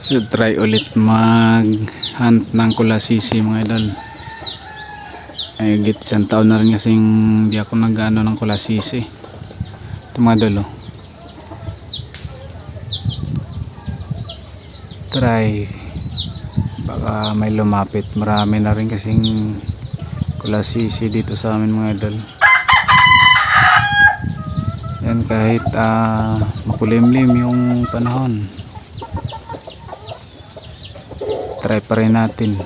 So try ulit mag hunt ng kulasisi mga idol. Ay git isang taon na rin kasing di ako nag-ano ng kulasisi. Ito mga idol oh. Try baka may lumapit. Marami na rin kasing kulasisi dito sa amin mga idol. Yan kahit ah, makulimlim yung panahon. Try pa rin natin.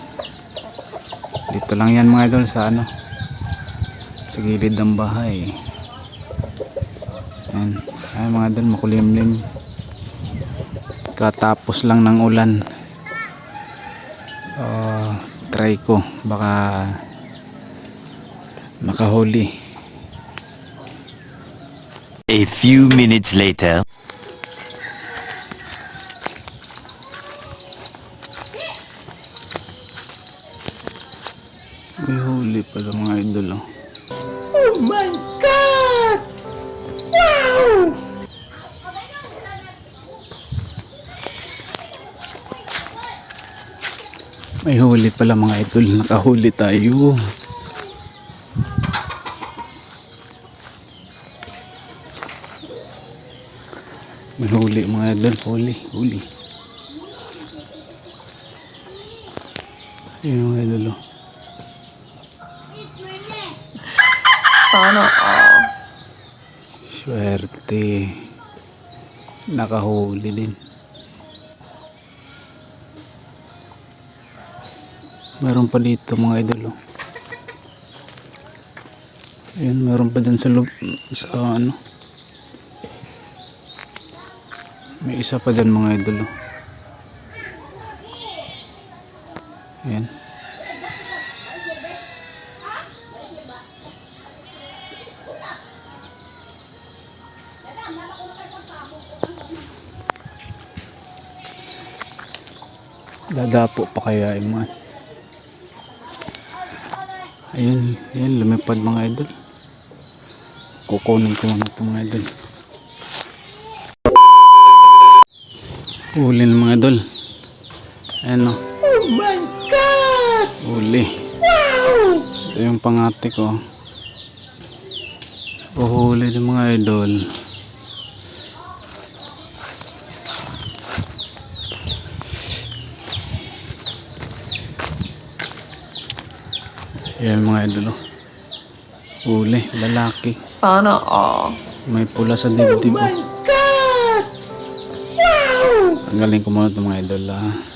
Dito lang yan mga idol sa ano. Sa gilid ng bahay. Yan. Ay mga idol makulimlim. Katapos lang ng ulan. Oh, try ko baka makahuli. A few minutes later. May huli pala mga idol oh. May huli pala mga idol. Nakahuli tayo. May huli mga idol. Huli. Huli. Ayun mga idol oh. Sana all. Swerte. Nakahuli din. Meron pa dito mga idol. Oh. Ayun, meron pa dyan sa loob. Sa ano. May isa pa dyan mga idol. Oh. Ayan. Dadapo pa kaya yung mga ayun, ayun lumipad mga idol. Kukunin ko muna ito mga idol. Huli ng mga idol. Ayan o. Oh my god! Huli ito yung pangate ko. Uhuli ng mga idol Ayan mga idol oh. Huli, lalaki. Sana all. May pula sa dibdib. Oh my God! Wow! Tanggalin ko muna ito mga idol ah.